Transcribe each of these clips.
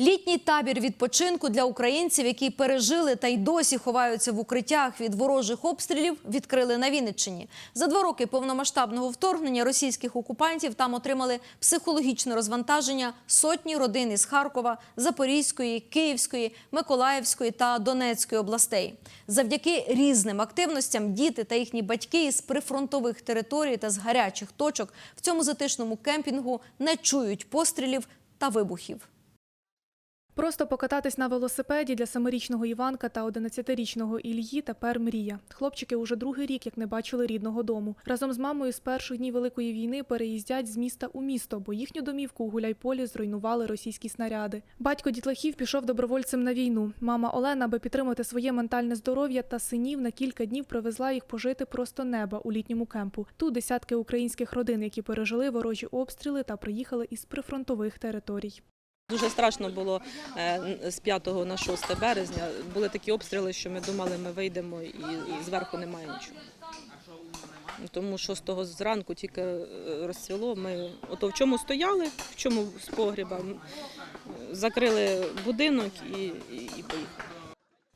Літній табір відпочинку для українців, які пережили та й досі ховаються в укриттях від ворожих обстрілів, відкрили на Вінниччині. За два роки повномасштабного вторгнення російських окупантів там отримали психологічне розвантаження сотні родин із Харкова, Запорізької, Київської, Миколаївської та Донецької областей. Завдяки різним активностям діти та їхні батьки із прифронтових територій та з гарячих точок в цьому затишному кемпінгу не чують пострілів та вибухів. Просто покататись на велосипеді для семирічного Іванка та 11-річного Ільї тепер мрія. Хлопчики уже другий рік як не бачили рідного дому. Разом з мамою з перших днів Великої війни переїздять з міста у місто, бо їхню домівку у Гуляйполі зруйнували російські снаряди. Батько дітлахів пішов добровольцем на війну. Мама Олена, аби підтримати своє ментальне здоров'я та синів, на кілька днів привезла їх пожити просто неба у літньому кемпу. Тут десятки українських родин, які пережили ворожі обстріли та приїхали із прифронтових територій. Дуже страшно було е, з 5 на 6 березня. Були такі обстріли, що ми думали, ми вийдемо і зверху немає нічого. Тому 6 зранку тільки е, розцвіло. Ми ото в чому стояли, в чому з погріба, закрили будинок і, і, і поїхали.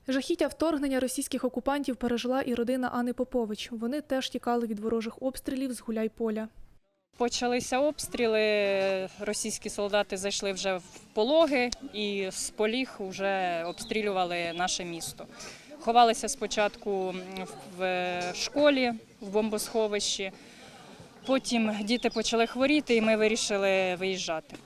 Жахіття вторгнення російських окупантів пережила і родина Ани Попович. Вони теж тікали від ворожих обстрілів з Гуляйполя. Почалися обстріли. Російські солдати зайшли вже в пологи і з поліг вже обстрілювали наше місто. Ховалися спочатку в школі, в бомбосховищі. Потім діти почали хворіти, і ми вирішили виїжджати.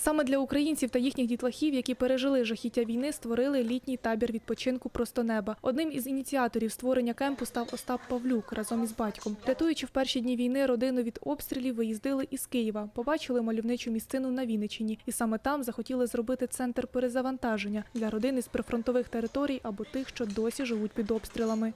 Саме для українців та їхніх дітлахів, які пережили жахіття війни, створили літній табір відпочинку просто неба. Одним із ініціаторів створення кемпу став Остап Павлюк разом із батьком. Рятуючи в перші дні війни родину від обстрілів, виїздили із Києва, побачили мальовничу місцину на Вінниччині, і саме там захотіли зробити центр перезавантаження для родин із прифронтових територій або тих, що досі живуть під обстрілами.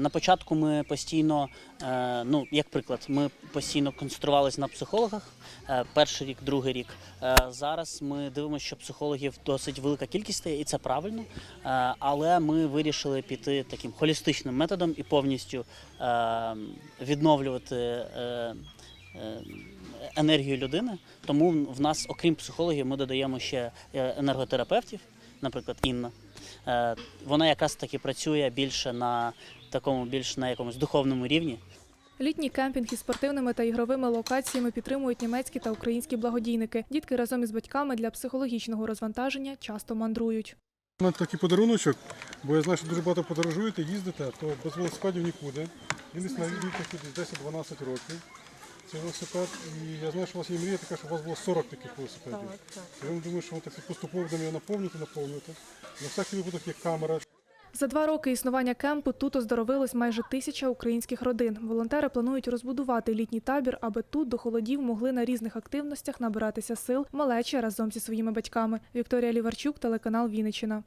На початку ми постійно, е, ну як приклад, ми постійно концентрувалися на психологах. е, Перший рік, другий рік. Е, Зараз ми дивимося, що психологів досить велика кількість і це правильно. Але ми вирішили піти таким холістичним методом і повністю відновлювати. Енергію людини, тому в нас, окрім психологів, ми додаємо ще енерготерапевтів, наприклад, Інна. Е, Вона якраз таки працює більше на такому більш на якомусь духовному рівні. Літній кемпінг із спортивними та ігровими локаціями підтримують німецькі та українські благодійники. Дітки разом із батьками для психологічного розвантаження часто мандрують. У мене такий подаруночок, бо я знаю, що дуже багато подорожуєте, їздите, то без велосипедів нікуди. Він десь на десь 10-12 років. Це велосипед. І я знаю, що у вас є мрія така, що у вас було 40 таких велосипедів. Я думаю, що так поступово будемо його наповнювати, наповнювати. На всякий випадок є камера, За два роки існування кемпу тут оздоровилось майже тисяча українських родин. Волонтери планують розбудувати літній табір, аби тут до холодів могли на різних активностях набиратися сил малечі разом зі своїми батьками. Вікторія Ліварчук, телеканал Вінниччина.